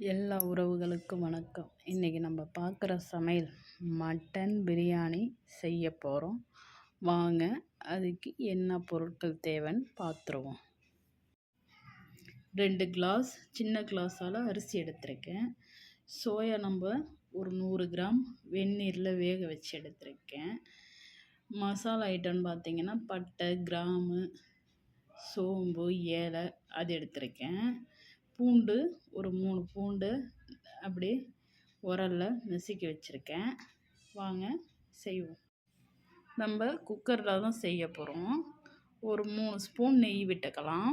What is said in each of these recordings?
எல்லா உறவுகளுக்கும் வணக்கம். இன்றைக்கி நம்ம பார்க்குற சமையல் மட்டன் பிரியாணி செய்ய போகிறோம் வாங்க அதுக்கு என்ன பொருட்கள் தேவைன்னு பார்த்துருவோம். ரெண்டு கிளாஸ் சின்ன கிளாஸால் அரிசி எடுத்திருக்கேன். சோயா நம்ம ஒரு நூறு கிராம் வெந்நீரில் வேக வச்சு எடுத்திருக்கேன். மசாலா ஐட்டம்னு பார்த்திங்கன்னா பட்டை கிராமு சோம்பு ஏலை அது எடுத்திருக்கேன். பூண்டு ஒரு மூணு பூண்டு அப்படி உரலில் நசுக்கி வச்சுருக்கேன். வாங்க செய்வோம். நம்ம குக்கரில் தான் செய்ய போகிறோம் ஒரு மூணு ஸ்பூன் நெய் விட்டுக்கலாம்.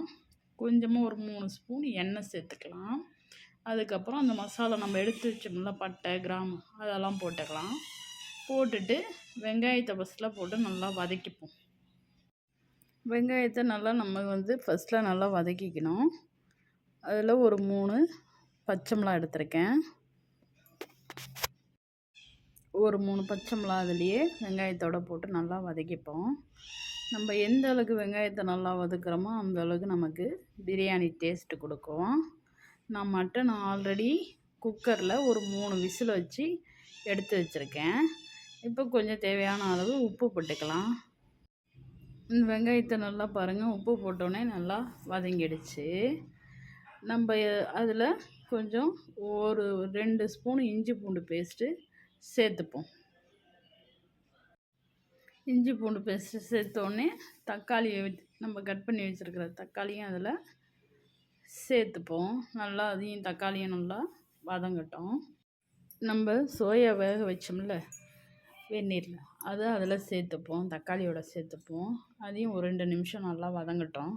கொஞ்சமாக ஒரு மூணு ஸ்பூன் எண்ணெய் சேர்த்துக்கலாம். அதுக்கப்புறம் அந்த மசாலா நம்ம எடுத்து வச்சோம்ல பட்டை கிராம் அதெல்லாம் போட்டுக்கலாம். போட்டுட்டு வெங்காயத்தை ஃபஸ்ட்டில் போட்டு நல்லா வதக்கிப்போம். வெங்காயத்தை நல்லா நம்ம வந்து ஃபஸ்ட்டில் நல்லா வதக்கிக்கணும். அதில் ஒரு மூணு பச்சை மிளகா எடுத்திருக்கேன். ஒரு மூணு பச்சை மிளகா அதுலேயே வெங்காயத்தோடு போட்டு நல்லா வதக்கிப்போம். நம்ம எந்த அளவுக்கு வெங்காயத்தை நல்லா வதக்குறோமோ அந்த அளவுக்கு நமக்கு பிரியாணி டேஸ்ட்டு கொடுக்கும். நான் மட்டன் ஆல்ரெடி குக்கரில் ஒரு மூணு விசில் வச்சு எடுத்து வச்சுருக்கேன். இப்போ கொஞ்சம் தேவையான அளவு உப்பு போட்டுக்கலாம். இந்த வெங்காயத்தை நல்லா பாருங்கள் உப்பு போட்டோன்னே நல்லா வதங்கிடுச்சு. நம்ம அதில் கொஞ்சம் ஒரு ரெண்டு ஸ்பூன் இஞ்சி பூண்டு பேஸ்ட்டு சேர்த்துப்போம். இஞ்சி பூண்டு பேஸ்ட்டு சேர்த்தோடனே தக்காளியை நம்ம கட் பண்ணி வச்சுருக்கிற தக்காளியும் அதில் சேர்த்துப்போம். நல்லா அதையும் தக்காளியும் நல்லா வதங்கட்டும். நம்ம சோயா வேக வச்சோம்ல வெந்நீரில் அதை அதில் சேர்த்துப்போம். தக்காளியோட சேர்த்துப்போம். அதையும் ஒரு ரெண்டு நிமிஷம் நல்லா வதங்கட்டும்.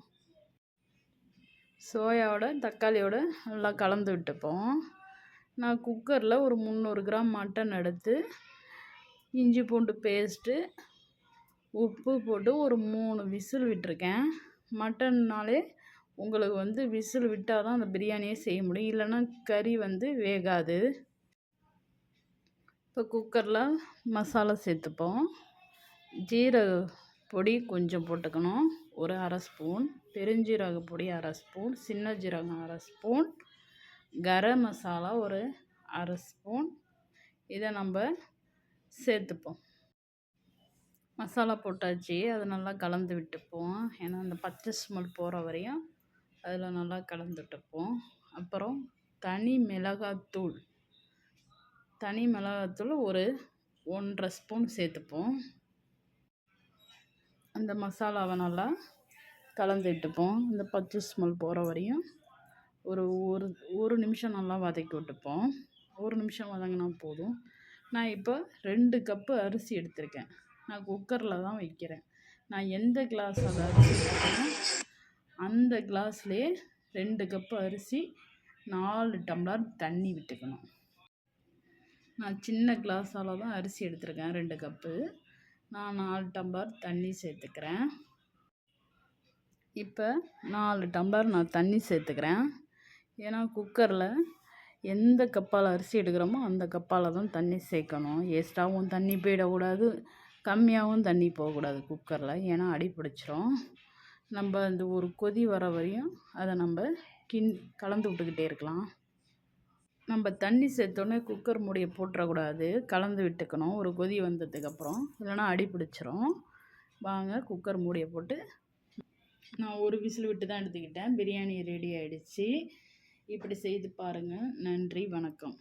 சோயாவோட தக்காளியோட நல்லா கலந்து விட்டுப்போம். நான் குக்கரில் ஒரு முந்நூறு கிராம் மட்டன் எடுத்து இஞ்சி பூண்டு பேஸ்ட்டு உப்பு போட்டு ஒரு மூணு விசில் விட்டுருக்கேன். மட்டன்னாலே உங்களுக்கு வந்து விசில் விட்டால் தான் அந்த பிரியாணியே செய்ய முடியும். இல்லைன்னா கறி வந்து வேகாது. இப்போ குக்கரில் மசாலா சேர்த்துப்போம். ஜீரக பொடி கொஞ்சம் போட்டுக்கணும். ஒரு அரை ஸ்பூன். பெருஞ்சீரக பொடி அரை ஸ்பூன். சின்ன ஜீரகம் அரை ஸ்பூன். கரம் மசாலா ஒரு அரை ஸ்பூன். இதை நம்ம சேர்த்துப்போம். மசாலா போட்டாச்சு. அதை நல்லா கலந்து விட்டுப்போம். ஏன்னா அந்த பச்சை ஸ்மெல் போகிற வரையும் அதில் நல்லா கலந்து விட்டுப்போம். அப்புறம் தனி மிளகாத்தூள். தனி மிளகாத்தூள் ஒரு ஒன்றரை ஸ்பூன் சேர்த்துப்போம். அந்த மசாலாவை நல்லா கலந்து விட்டுப்போம் இந்த பச்சை ஸ்மெல் போகிற வரையும் ஒரு ஒரு ஒரு நிமிஷம் நல்லா வதக்கி விட்டுப்போம். ஒரு நிமிஷம் வதங்கினா போதும். நான் இப்போ ரெண்டு கப்பு அரிசி எடுத்திருக்கேன். நான் குக்கரில் தான் வைக்கிறேன். நான் எந்த கிளாஸ் அதை அரிசி அந்த கிளாஸ்லேயே ரெண்டு கப்பு அரிசி நாலு டம்ளர் தண்ணி விட்டுக்கணும். நான் சின்ன கிளாஸால் தான் அரிசி எடுத்திருக்கேன் ரெண்டு கப்பு. நான் நாலு டம்ளர் தண்ணி சேர்த்துக்கிறேன். இப்போ நாலு டம்ளர் நான் தண்ணி சேர்த்துக்கிறேன். ஏன்னா குக்கரில் எந்த கப்பால் அரிசி எடுக்கிறோமோ அந்த கப்பால் தான் தண்ணி சேர்க்கணும். வேஸ்ட்டாகவும் தண்ணி போயிடக்கூடாது கம்மியாகவும் தண்ணி போகக்கூடாது குக்கரில். ஏன்னா அடி பிடிச்சிரும். நம்ம அந்த ஒரு கொதி வர வரையும் அதை நம்ம கிண் கலந்து விட்டுக்கிட்டே இருக்கலாம். நம்ம தண்ணி சேர்த்தோன்னே குக்கர் மூடியை போட்டுறக்கூடாது. கலந்து விட்டுக்கணும். ஒரு கொதி வந்ததுக்கப்புறம். இல்லைனா அடி பிடிச்சிரும். வாங்க குக்கர் மூடியை போட்டு. நான் ஒரு விசில் விட்டு தான் எடுத்துக்கிட்டேன். பிரியாணி ரெடி ஆகிடுச்சி இப்படி செய்து பாருங்கள் நன்றி வணக்கம்.